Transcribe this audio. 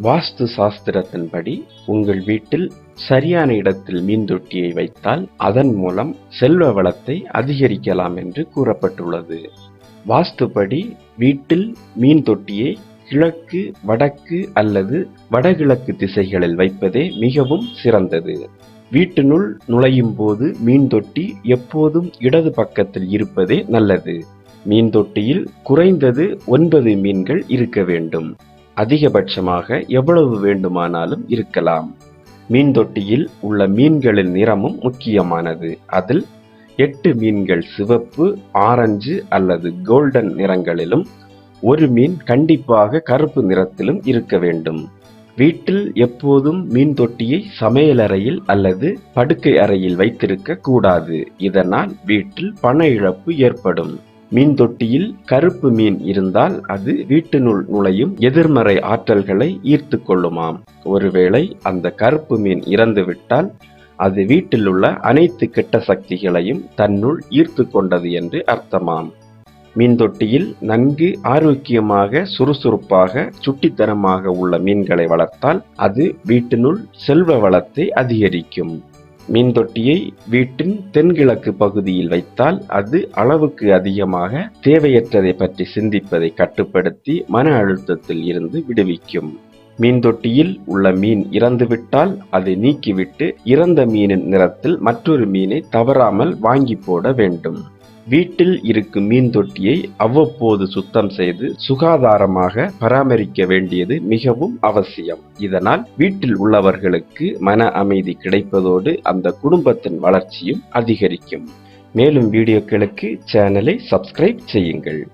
வாஸ்து சாஸ்திரத்தின்படி உங்கள் வீட்டில் சரியான இடத்தில் மீன்தொட்டியை வைத்தால் அதன் மூலம் செல்வ வளத்தை அதிகரிக்கலாம் என்று கூறப்பட்டுள்ளது. வாஸ்துப்படி வீட்டில் மீன் தொட்டியை கிழக்கு வடக்கு அல்லது வடகிழக்கு திசைகளில் வைப்பதே மிகவும் சிறந்தது. வீட்டினுள் நுழையும் போது மீன் தொட்டி எப்போதும் இடது பக்கத்தில் இருப்பதே நல்லது. மீன் தொட்டியில் குறைந்தது ஒன்பது மீன்கள் இருக்க வேண்டும். அதிகபட்சமாக எவ்வளவு வேண்டுமானாலும் இருக்கலாம். மீன் தொட்டியில் உள்ள மீன்களின் நிறமும் முக்கியமானது. அதில் எட்டு மீன்கள் சிவப்பு ஆரஞ்சு அல்லது கோல்டன் நிறங்களிலும் ஒரு மீன் கண்டிப்பாக கருப்பு நிறத்திலும் இருக்க வேண்டும். வீட்டில் எப்போதும் மீன் தொட்டியை சமையலறையில் அல்லது படுக்கை அறையில் வைத்திருக்க கூடாது. இதனால் வீட்டில் பண இழப்பு ஏற்படும். மீன் தொட்டியில் கருப்பு மீன் இருந்தால் அது வீட்டினுள் நுழையும் எதிர்மறை ஆற்றல்களை ஈர்த்து கொள்ளுமாம். ஒருவேளை அந்த கருப்பு மீன் இறந்துவிட்டால் அது வீட்டில் உள்ள அனைத்து கெட்ட சக்திகளையும் தன்னுள் ஈர்த்து கொண்டது என்று அர்த்தமாம். மீன் தொட்டியில் நன்கு ஆரோக்கியமாக சுறுசுறுப்பாக சுட்டித்தனமாக உள்ள மீன்களை வளர்த்தால் அது வீட்டினுள் செல்வ வளத்தை அதிகரிக்கும். மீன் தொட்டியை வீட்டின் தென்கிழக்கு பகுதியில் வைத்தால் அது அளவுக்கு அதிகமாக தேவையற்றதை பற்றி சிந்திப்பதை கட்டுப்படுத்தி மன அழுத்தத்தில் இருந்து விடுவிக்கும். மீன் தொட்டியில் உள்ள மீன் இறந்துவிட்டால் அதை நீக்கிவிட்டு இறந்த மீனின் நிறத்தில் மற்றொரு மீனை தவறாமல் வாங்கி போட வேண்டும். வீட்டில் இருக்கும் மீன் தொட்டியை அவ்வப்போது சுத்தம் செய்து சுகாதாரமாக பராமரிக்க வேண்டியது மிகவும் அவசியம். இதனால் வீட்டில் உள்ளவர்களுக்கு மன அமைதி கிடைப்பதோடு அந்த குடும்பத்தின் வளர்ச்சியும் அதிகரிக்கும். மேலும் வீடியோக்களுக்கு சேனலை சப்ஸ்கிரைப் செய்யுங்கள்.